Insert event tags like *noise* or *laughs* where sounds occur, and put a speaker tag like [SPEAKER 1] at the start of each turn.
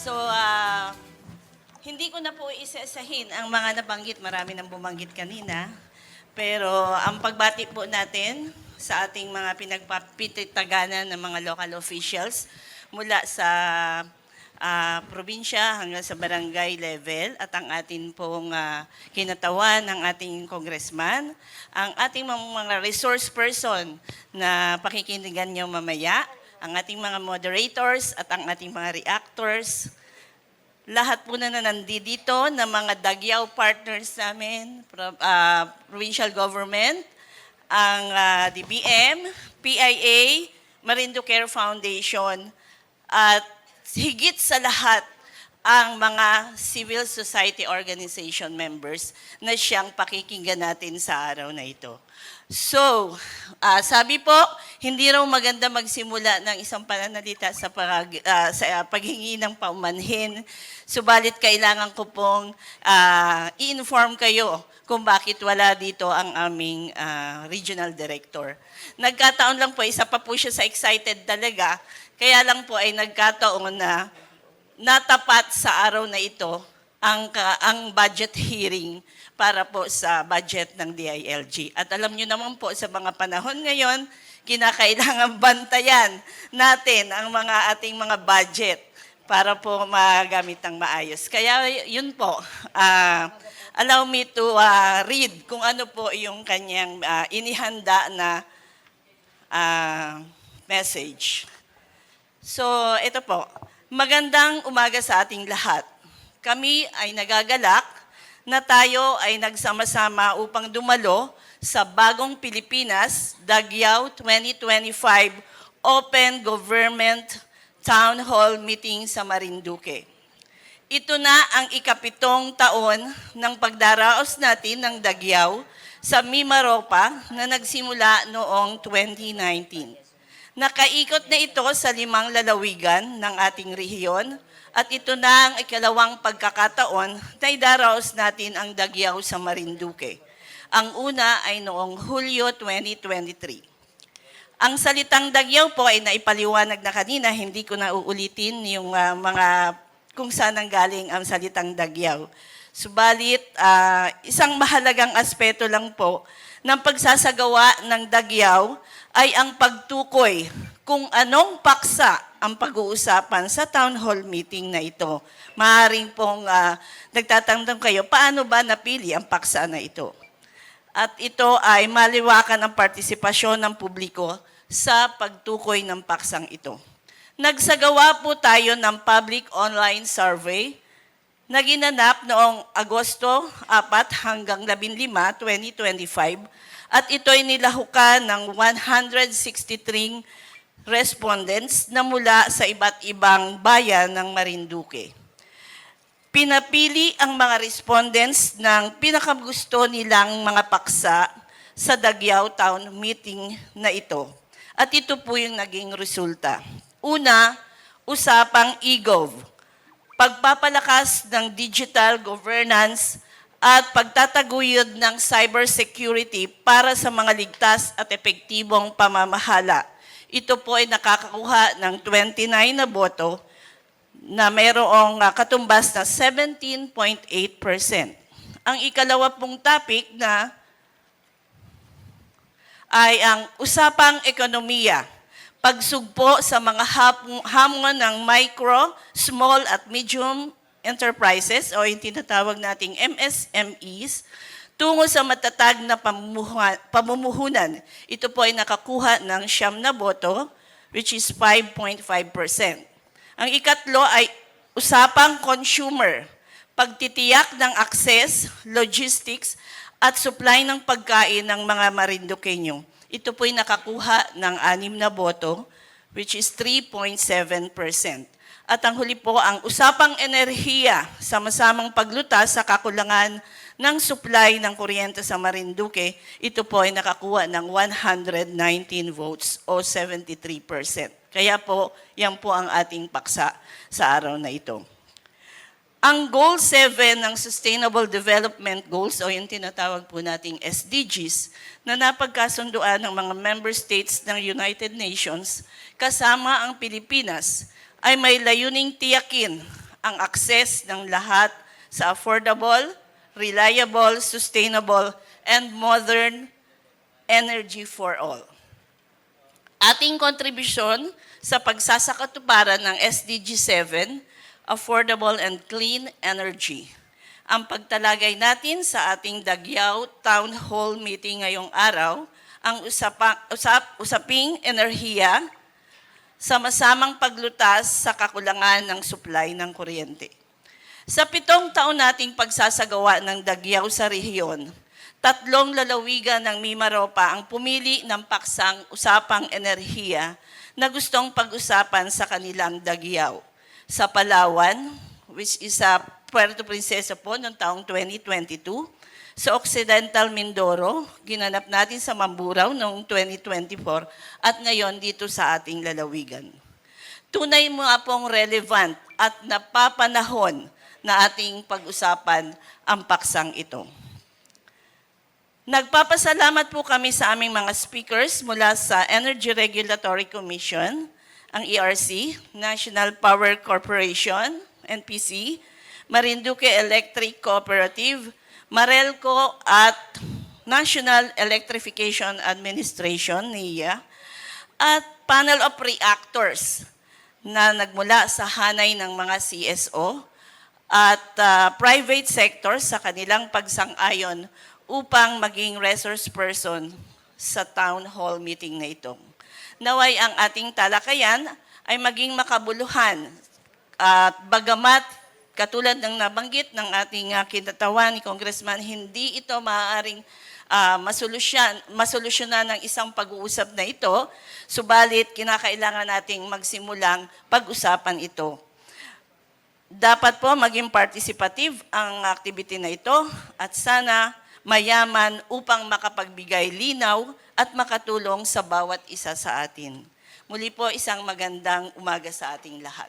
[SPEAKER 1] So, ah, hindi ko na po isasahin ang mga nabanggit. Marami nang bumanggit kanina. Pero ang pagbati po natin sa ating mga pinagpapititaganan ng mga local officials mula sa ah, probinsya hanggang sa barangay level at ang atin pong ah, kinatawan ng ating congressman, ang ating mga, resource person na pakikinigan nyo mamaya, ang ating mga moderators at ang ating mga reactors, lahat po na nandito na mga Dagyaw partners namin, ah, provincial government, ang ah, DBM, PIA, Marindo Care Foundation, at higit sa lahat, ang mga civil society organization members na siyang pakikinggan natin sa araw na ito. So, ah, sabi po, hindi raw maganda magsimula ng isang pananalita sa, pag, ah, sa ah, paghingi ng paumanhin. Subalit kailangan ko pong ah, i-inform kayo kung bakit wala dito ang aming ah, regional director. Nagkataon lang po, isa pa po siya sa excited talaga, kaya lang po ay nagkataon na natapat sa araw na ito ang, ang budget hearing para po sa budget ng DILG. At alam niyo naman po sa mga panahon ngayon, kinakailangan *laughs* bantayan natin ang mga ating mga budget para po magamit ng maayos. Kaya yun po, ah, allow me to ah, read kung ano po yung kanyang ah, inihanda na ah, message. So, ito po. Magandang umaga sa ating lahat. Kami ay nagagalak na tayo ay nagsama-sama upang dumalo sa Bagong Pilipinas, Dagyao 2025 Open Government Town Hall Meeting sa Marinduque. Ito na ang ikapitong taon ng pagdaraos natin ng Dagyao sa Mimaropa na nagsimula noong 2019. Nakaikot na ito sa limang lalawigan ng ating rehiyon at ito na ang ikalawang pagkakataon na idaraos natin ang Dagyao sa Marinduque. Ang una ay noong Hulyo 2023. Ang salitang Dagyao po ay naipaliwanag na kanina, hindi ko na uulitin yung ah, mga kung saan ang galing ang salitang Dagyao. Subalit, ah, isang mahalagang aspeto lang po ng pagsasagawa ng Dagyao ay ang pagtukoy kung anong paksa ang pag-uusapan sa town hall meeting na ito. Maaring pong ah, nagtatanong kayo, paano ba napili ang paksa na ito? At ito ay maliwakan ang partisipasyon ng publiko sa pagtukoy ng paksang ito. Nagsagawa po tayo ng public online survey na ginanap noong Agosto 4 hanggang 15, 2025 at ito ay nilahukan ng 163 respondents na mula sa iba't ibang bayan ng Marinduque. Pinapili ang mga respondents ng pinakagusto nilang mga paksa sa Dagyao Town meeting na ito. At ito po yung naging resulta. Una, usapang e-gov. Pagpapalakas ng digital governance at pagtataguyod ng cybersecurity para sa mga ligtas at epektibong pamamahala. Ito po ay nakakakuha ng 29 na boto na mayroong ah, katumbas na 17.8%. Ang ikalawa pong topic na ay ang usapang ekonomiya. Pagsugpo sa mga hamon ng micro, small at medium enterprises o yung tinatawag nating MSMEs tungo sa matatag na pamumuhunan. Ito po ay nakakuha ng siyam na boto, which is 5.5%. Ang ikatlo ay usapang consumer, pagtitiyak ng access, logistics, at supply ng pagkain ng mga Marinduqueño. Ito po'y nakakuha ng anim na boto, which is 3.7%. At ang huli po, ang usapang enerhiya, sama-samang paglutas sa kakulangan ng supply ng kuryente sa Marinduque, ito po ay nakakuha ng 119 votes o 73%. Kaya po, yan po ang ating paksa sa araw na ito. Ang Goal 7 ng Sustainable Development Goals o yung tinatawag po nating SDGs na napagkasunduan ng mga member states ng United Nations kasama ang Pilipinas ay may layuning tiyakin ang access ng lahat sa affordable, reliable, sustainable, and modern energy for all. Ating kontribusyon sa pagsasakatuparan ng SDG 7, Affordable and Clean Energy. Ang pagtalagay natin sa ating Dagyao Town Hall meeting ngayong araw, ang usapa, usap, usaping enerhiya, sama-samang paglutas sa kakulangan ng supply ng kuryente. Sa pitong taon nating pagsasagawa ng Dagyaw sa rehiyon, tatlong lalawigan ng Mimaropa ang pumili ng paksang usapang enerhiya na gustong pag-usapan sa kanilang Dagyaw. Sa Palawan, which is sa Puerto Princesa po noong taong 2022, sa Occidental Mindoro, ginanap natin sa Mamburao noong 2024, at ngayon dito sa ating lalawigan. Tunay mo nga pong relevant at napapanahon na ating pag-usapan ang paksang ito. Nagpapasalamat po kami sa aming mga speakers mula sa Energy Regulatory Commission, ang ERC, National Power Corporation, NPC, Marinduque Electric Cooperative, Marelco at National Electrification Administration, NIA, at panel of reactors na nagmula sa hanay ng mga CSO at ah, private sector sa kanilang pagsang-ayon upang maging resource person sa town hall meeting na ito. Naway ang ating talakayan ay maging makabuluhan at bagamat katulad ng nabanggit ng ating uh, kinatawan ni Congressman, hindi ito maaaring ah, masolusyan, masolusyonan ng isang pag-uusap na ito, subalit kinakailangan nating magsimulang pag-usapan ito. Dapat po maging participative ang activity na ito at sana mayaman upang makapagbigay linaw at makatulong sa bawat isa sa atin. Muli po isang magandang umaga sa ating lahat.